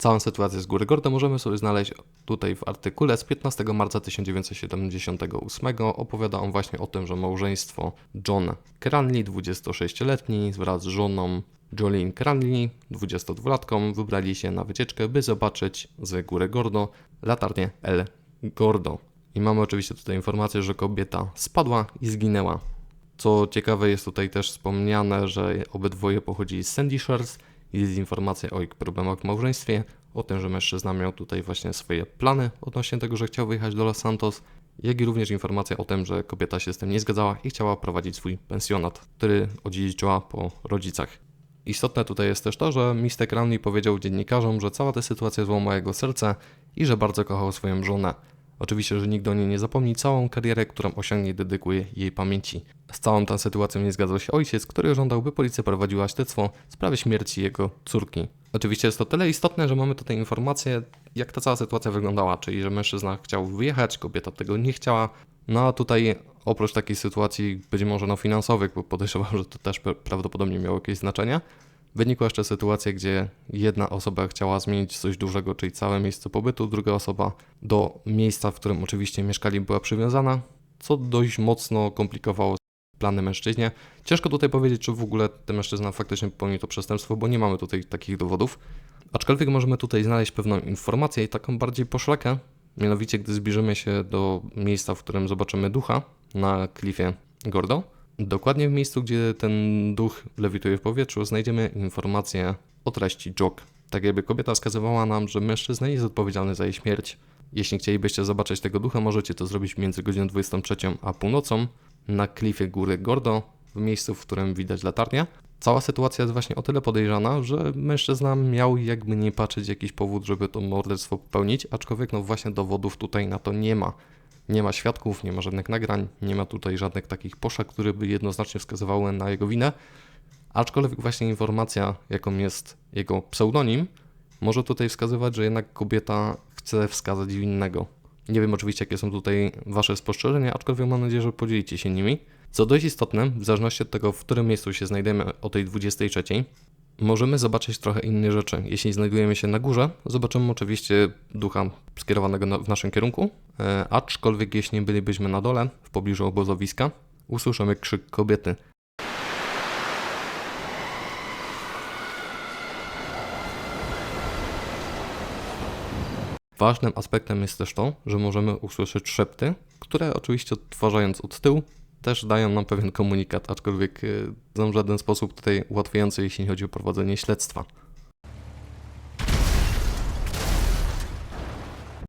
Całą sytuację z góry Gorda możemy sobie znaleźć tutaj w artykule z 15 marca 1978. Opowiada on właśnie o tym, że małżeństwo John Cranley, 26-letni, wraz z żoną Jolene Cranley, 22-latką, wybrali się na wycieczkę, by zobaczyć z góry Gordo latarnię El Gordo. I mamy oczywiście tutaj informację, że kobieta spadła i zginęła. Co ciekawe, jest tutaj też wspomniane, że obydwoje pochodzi z Sandy Shores. Jest informacja o ich problemach w małżeństwie, o tym, że mężczyzna miał tutaj właśnie swoje plany odnośnie tego, że chciał wyjechać do Los Santos, jak i również informacja o tym, że kobieta się z tym nie zgadzała i chciała prowadzić swój pensjonat, który odziedziczyła po rodzicach. Istotne tutaj jest też to, że Mr. Cranley powiedział dziennikarzom, że cała ta sytuacja złamała jego serce i że bardzo kochał swoją żonę. Oczywiście, że nigdy o niej nie zapomni, całą karierę, którą osiągnie, dedykuje jej pamięci. Z całą tą sytuacją nie zgadzał się ojciec, który żądał, by policja prowadziła śledztwo w sprawie śmierci jego córki. Oczywiście jest to tyle istotne, że mamy tutaj informację, jak ta cała sytuacja wyglądała, czyli że mężczyzna chciał wyjechać, kobieta tego nie chciała. No a tutaj oprócz takiej sytuacji, być może no finansowych, bo podejrzewam, że to też pra- prawdopodobnie miało jakieś znaczenie, wynikła jeszcze sytuacja, gdzie jedna osoba chciała zmienić coś dużego, czyli całe miejsce pobytu, druga osoba do miejsca, w którym oczywiście mieszkali, była przywiązana, co dość mocno komplikowało plany mężczyźnie. Ciężko tutaj powiedzieć, czy w ogóle ten mężczyzna faktycznie popełnił to przestępstwo, bo nie mamy tutaj takich dowodów. Aczkolwiek możemy tutaj znaleźć pewną informację i taką bardziej poszlakę, mianowicie gdy zbliżymy się do miejsca, w którym zobaczymy ducha na klifie Gordo, dokładnie w miejscu, gdzie ten duch lewituje w powietrzu, znajdziemy informację o treści jog. Tak jakby kobieta wskazywała nam, że mężczyzna jest odpowiedzialny za jej śmierć. Jeśli chcielibyście zobaczyć tego ducha, możecie to zrobić między godziną 23 a północą na klifie góry Gordo, w miejscu, w którym widać latarnię. Cała sytuacja jest właśnie o tyle podejrzana, że mężczyzna miał jakby nie patrzeć jakiś powód, żeby to morderstwo popełnić, aczkolwiek no właśnie dowodów tutaj na to nie ma. Nie ma świadków, nie ma żadnych nagrań, nie ma tutaj żadnych takich poszlak, które by jednoznacznie wskazywały na jego winę. Aczkolwiek właśnie informacja, jaką jest jego pseudonim, może tutaj wskazywać, że jednak kobieta chce wskazać winnego. Nie wiem oczywiście, jakie są tutaj Wasze spostrzeżenia, aczkolwiek mam nadzieję, że podzielicie się nimi. Co dość istotne, w zależności od tego, w którym miejscu się znajdziemy o tej 23, możemy zobaczyć trochę inne rzeczy. Jeśli znajdujemy się na górze, zobaczymy oczywiście ducha skierowanego na, w naszym kierunku, e, aczkolwiek jeśli bylibyśmy na dole, w pobliżu obozowiska, usłyszymy krzyk kobiety. Ważnym aspektem jest też to, że możemy usłyszeć szepty, które oczywiście odtwarzając od tyłu też dają nam pewien komunikat, aczkolwiek w żaden sposób tutaj ułatwiające, jeśli chodzi o prowadzenie śledztwa.